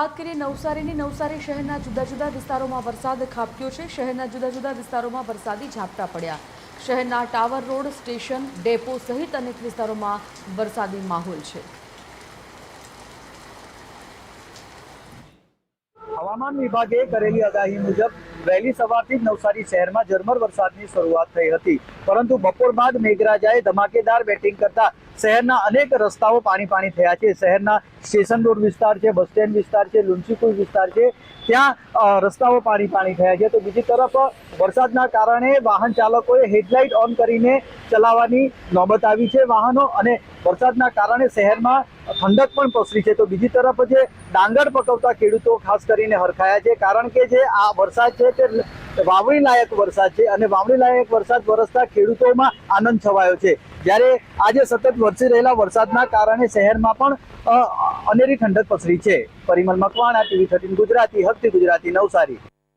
વાત કરીએ નવસારીની. નવસારી શહેરના જુદા જુદા વિસ્તારોમાં વરસાદ ખાબક્યો છે. શહેરના જુદા જુદા વિસ્તારોમાં વરસાદી ઝાપટા પડ્યા. શહેરના ટાવર રોડ, સ્ટેશન, ડેપો સહિત અનેક વિસ્તારોમાં વરસાદી માહોલ છે. હવામાન વિભાગે કરેલી આગાહી મુજબ વહેલી સવારથી જ નવસારી શહેરમાં ઝરમર વરસાદની શરૂઆત થઈ હતી. પરંતુ બપોર બાદ મેઘરાજાએ ધમાકેદાર બેટિંગ કરતા શહેરના અનેક રસ્તાઓ પાણી પાણી થયા છે. શહેરના સ્ટેશન રોડ વિસ્તાર છે, બસ સ્ટેન્ડ વિસ્તાર છે લુન્સીકુઈ વિસ્તાર છે, ત્યાં રસ્તાઓ પાણી પાણી થયા છે. તો બીજી તરફ વરસાદના કારણે વાહન ચાલકોએ હેડલાઇટ ઓન કરીને ચલાવવાની નોબત આવી છે વાહનો અને વરસાદના કારણે શહેરમાં ઠંડક પણ પ્રસરી છે. તો બીજી તરફ જે ડાંગર પકવતા ખેડૂતો ખાસ કરીને હરખાયા છે. કારણ કે જે આ વરસાદ છે તે વાવણી લાયક વરસાદ છે અને વાવણી લાયક વરસાદ વરસતા ખેડૂતોમાં આનંદ છવાયો છે. જ્યારે આજે સતત વરસી રહેલા વરસાદના કારણે શહેરમાં પણ અનેરી ઠંડક પસરી છે. પરિમલ મકવાણા ટીવી થર્ટીન ગુજરાતી, હકતી ગુજરાતી નવસારી.